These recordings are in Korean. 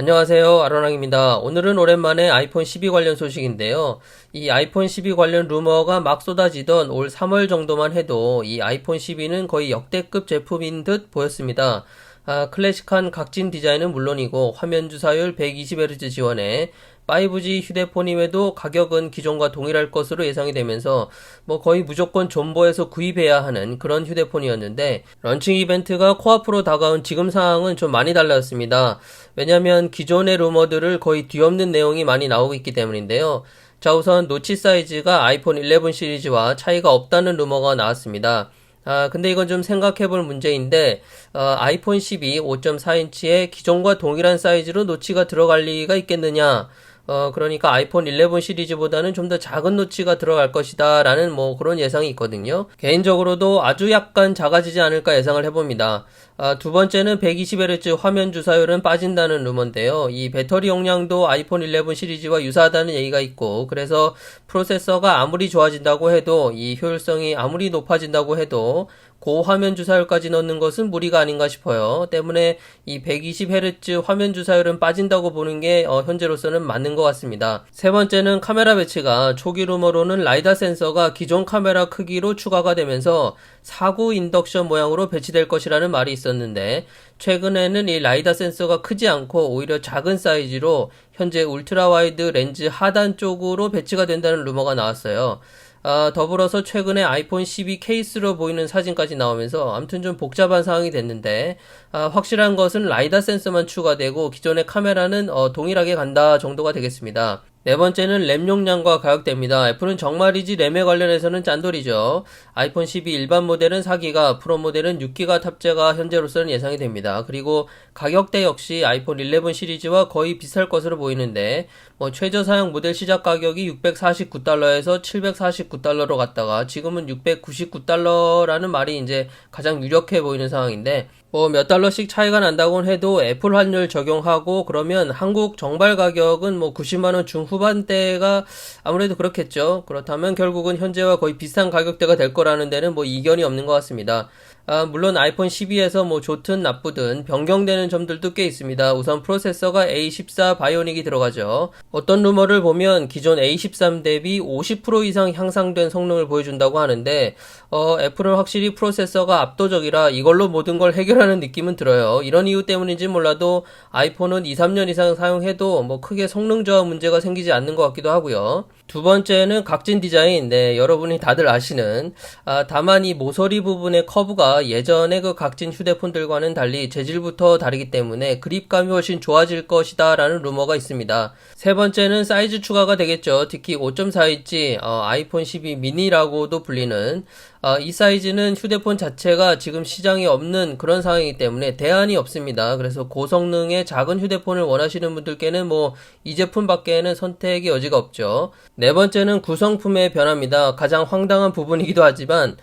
안녕하세요. 아로랑입니다. 오늘은 오랜만에 아이폰 12 관련 소식인데요. 이 아이폰 12 관련 루머가 막 쏟아지던 올 3월 정도만 해도 이 아이폰 12는 거의 역대급 제품인 듯 보였습니다. 아, 클래식한 각진 디자인은 물론이고 화면 주사율 120Hz 지원에 5G 휴대폰임에도 가격은 기존과 동일할 것으로 예상이 되면서 뭐 거의 무조건 존버해서 구입해야 하는 그런 휴대폰이었는데 런칭 이벤트가 코앞으로 다가온 지금 상황은 좀 많이 달라졌습니다. 왜냐하면 기존의 루머들을 거의 뒤엎는 내용이 많이 나오고 있기 때문인데요. 자 우선 노치 사이즈가 아이폰 11 시리즈와 차이가 없다는 루머가 나왔습니다. 아, 근데 이건 좀 생각해 볼 문제인데, 어, 아이폰 12 5.4인치에 기존과 동일한 사이즈로 노치가 들어갈 리가 있겠느냐? 어, 그러니까 아이폰 11 시리즈보다는 좀 더 작은 노치가 들어갈 것이다. 라는 뭐 그런 예상이 있거든요. 개인적으로도 아주 약간 작아지지 않을까 예상을 해봅니다. 아, 두 번째는 120Hz 화면 주사율은 빠진다는 루머인데요. 이 배터리 용량도 아이폰 11 시리즈와 유사하다는 얘기가 있고, 그래서 프로세서가 아무리 좋아진다고 해도 이 효율성이 아무리 높아진다고 해도 고화면 주사율까지 넣는 것은 무리가 아닌가 싶어요. 때문에 이 120Hz 화면 주사율은 빠진다고 보는 게 어, 현재로서는 맞는 것 같습니다. 세 번째는 카메라 배치가 초기 루머로는 라이다 센서가 기존 카메라 크기로 추가가 되면서 사구 인덕션 모양으로 배치될 것이라는 말이 있었는데 최근에는 이 라이다 센서가 크지 않고 오히려 작은 사이즈로 현재 울트라 와이드 렌즈 하단 쪽으로 배치가 된다는 루머가 나왔어요. 아, 더불어서 최근에 아이폰 12 케이스로 보이는 사진까지 나오면서 아무튼 좀 복잡한 상황이 됐는데 아, 확실한 것은 라이다 센서만 추가되고 기존의 카메라는 어, 동일하게 간다 정도가 되겠습니다. 네 번째는 램 용량과 가격대입니다. 애플은 정말이지 램에 관련해서는 짠돌이죠. 아이폰 12 일반 모델은 4기가, 프로 모델은 6기가 탑재가 현재로서는 예상이 됩니다. 그리고 가격대 역시 아이폰 11 시리즈와 거의 비슷할 것으로 보이는데, 뭐 최저 사용 모델 시작 가격이 649달러에서 749달러로 갔다가 지금은 699달러라는 말이 이제 가장 유력해 보이는 상황인데, 뭐 몇 달러씩 차이가 난다고 해도 애플 환율 적용하고 그러면 한국 정발 가격은 뭐 90만 원 중후반대가 아무래도 그렇겠죠. 그렇다면 결국은 현재와 거의 비슷한 가격대가 될 거라는 데는 뭐 이견이 없는 것 같습니다. 아, 물론 아이폰 12에서 뭐 좋든 나쁘든 변경되는 점들도 꽤 있습니다. 우선 프로세서가 A14 바이오닉이 들어가죠. 어떤 루머를 보면 기존 A13 대비 50% 이상 향상된 성능을 보여준다고 하는데 어, 애플은 확실히 프로세서가 압도적이라 이걸로 모든 걸 해결하는 느낌은 들어요. 이런 이유 때문인지 몰라도 아이폰은 2, 3년 이상 사용해도 뭐 크게 성능 저하 문제가 생기지 않는 것 같기도 하고요. 두 번째는 각진 디자인. 네, 여러분이 다들 아시는. 아, 다만 이 모서리 부분의 커브가 예전의 그 각진 휴대폰들과는 달리 재질부터 다르기 때문에 그립감이 훨씬 좋아질 것이다 라는 루머가 있습니다. 세 번째는 사이즈 추가가 되겠죠. 특히 5.4인치 어, 아이폰 12 미니라고도 불리는 어, 이 사이즈는 휴대폰 자체가 지금 시장에 없는 그런 상황이기 때문에 대안이 없습니다. 그래서 고성능의 작은 휴대폰을 원하시는 분들께는 뭐 이 제품밖에는 선택의 여지가 없죠. 네 번째는 구성품의 변화입니다. 가장 황당한 부분이기도 하지만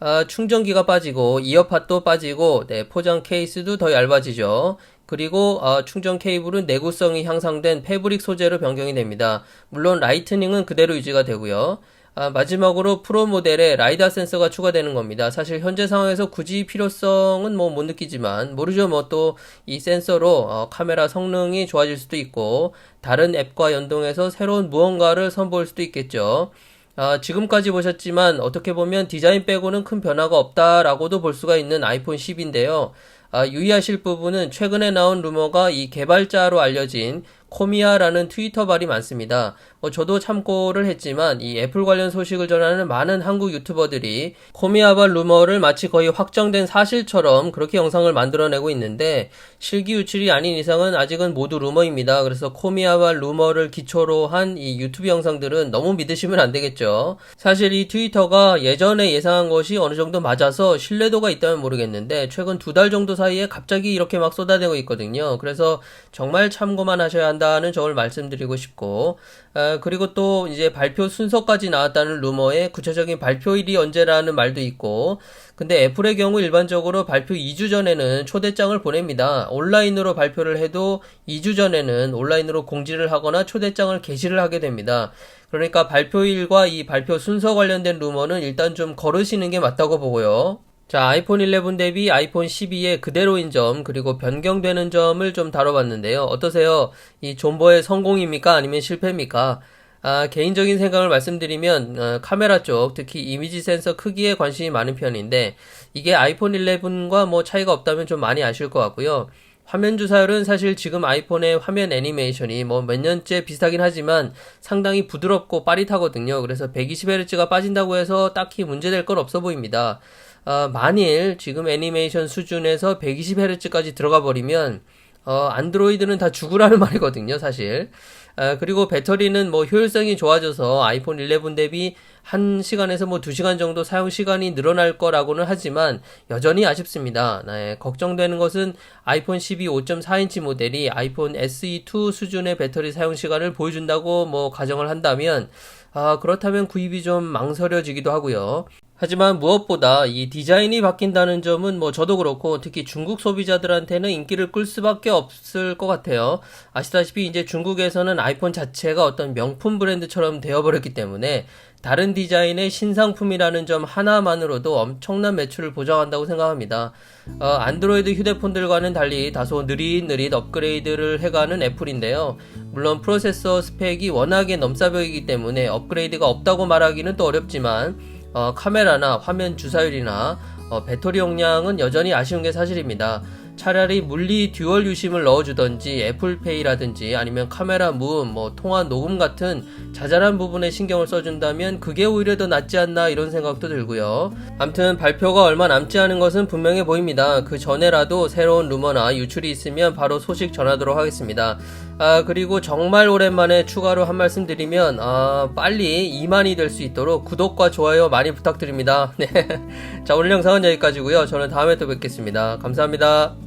아, 충전기가 빠지고 이어팟도 빠지고 네, 포장 케이스도 더 얇아지죠. 그리고 어, 충전 케이블은 내구성이 향상된 패브릭 소재로 변경이 됩니다. 물론 라이트닝은 그대로 유지가 되고요. 아, 마지막으로 프로 모델에 라이다 센서가 추가되는 겁니다. 사실 현재 상황에서 굳이 필요성은 뭐 못 느끼지만 모르죠 뭐 또 이 센서로 어, 카메라 성능이 좋아질 수도 있고 다른 앱과 연동해서 새로운 무언가를 선보일 수도 있겠죠. 아, 지금까지 보셨지만 어떻게 보면 디자인 빼고는 큰 변화가 없다라고도 볼 수가 있는 아이폰 10인데요. 아, 유의하실 부분은 최근에 나온 루머가 이 개발자로 알려진 코미아라는 트위터 발이 많습니다. 뭐 저도 참고를 했지만 이 애플 관련 소식을 전하는 많은 한국 유튜버들이 코미아발 루머를 마치 거의 확정된 사실처럼 그렇게 영상을 만들어내고 있는데 실기 유출이 아닌 이상은 아직은 모두 루머입니다. 그래서 코미아발 루머를 기초로 한 이 유튜브 영상들은 너무 믿으시면 안 되겠죠. 사실 이 트위터가 예전에 예상한 것이 어느 정도 맞아서 신뢰도가 있다면 모르겠는데 최근 두 달 정도 사이에 갑자기 이렇게 막 쏟아내고 있거든요. 그래서 정말 참고만 하셔야 한다는 점을 말씀드리고 싶고 어, 그리고 또 이제 발표 순서까지 나왔다는 루머에 구체적인 발표일이 언제라는 말도 있고 근데 애플의 경우 일반적으로 발표 2주 전에는 초대장을 보냅니다. 온라인으로 발표를 해도 2주 전에는 온라인으로 공지를 하거나 초대장을 게시를 하게 됩니다. 그러니까 발표일과 이 발표 순서 관련된 루머는 일단 좀 거르시는 게 맞다고 보고요. 자, 아이폰 11 대비 아이폰 12의 그대로인 점, 그리고 변경되는 점을 좀 다뤄봤는데요. 어떠세요? 이 존버의 성공입니까? 아니면 실패입니까? 아, 개인적인 생각을 말씀드리면, 어, 카메라 쪽, 특히 이미지 센서 크기에 관심이 많은 편인데, 이게 아이폰 11과 뭐 차이가 없다면 좀 많이 아실 것 같고요. 화면 주사율은 사실 지금 아이폰의 화면 애니메이션이 뭐 몇 년째 비슷하긴 하지만 상당히 부드럽고 빠릿하거든요. 그래서 120Hz가 빠진다고 해서 딱히 문제될 건 없어 보입니다. 어, 만일 지금 애니메이션 수준에서 120Hz까지 들어가 버리면 어, 안드로이드는 다 죽으라는 말이거든요, 사실. 아, 그리고 배터리는 뭐 효율성이 좋아져서 아이폰 11 대비 1시간에서 뭐 2시간 정도 사용 시간이 늘어날 거라고는 하지만 여전히 아쉽습니다. 네, 걱정되는 것은 아이폰 12 5.4인치 모델이 아이폰 SE2 수준의 배터리 사용 시간을 보여준다고 뭐 가정을 한다면 아, 그렇다면 구입이 좀 망설여지기도 하고요. 하지만 무엇보다 이 디자인이 바뀐다는 점은 뭐 저도 그렇고 특히 중국 소비자들한테는 인기를 끌 수밖에 없을 것 같아요. 아시다시피 이제 중국에서는 아이폰 자체가 어떤 명품 브랜드처럼 되어버렸기 때문에 다른 디자인의 신상품이라는 점 하나만으로도 엄청난 매출을 보장한다고 생각합니다. 어, 안드로이드 휴대폰들과는 달리 다소 느릿느릿 업그레이드를 해가는 애플인데요. 물론 프로세서 스펙이 워낙에 넘사벽이기 때문에 업그레이드가 없다고 말하기는 또 어렵지만 어, 카메라나 화면 주사율이나 어, 배터리 용량은 여전히 아쉬운 게 사실입니다. 차라리 물리 듀얼 유심을 넣어주던지 애플페이라든지 아니면 카메라 무음, 뭐 통화 녹음 같은 자잘한 부분에 신경을 써준다면 그게 오히려 더 낫지 않나 이런 생각도 들고요. 암튼 발표가 얼마 남지 않은 것은 분명해 보입니다. 그 전에라도 새로운 루머나 유출이 있으면 바로 소식 전하도록 하겠습니다. 아, 그리고 정말 오랜만에 추가로 한 말씀 드리면, 아, 빨리 2만이 될 수 있도록 구독과 좋아요 많이 부탁드립니다. 네. 자, 오늘 영상은 여기까지고요 저는 다음에 또 뵙겠습니다. 감사합니다.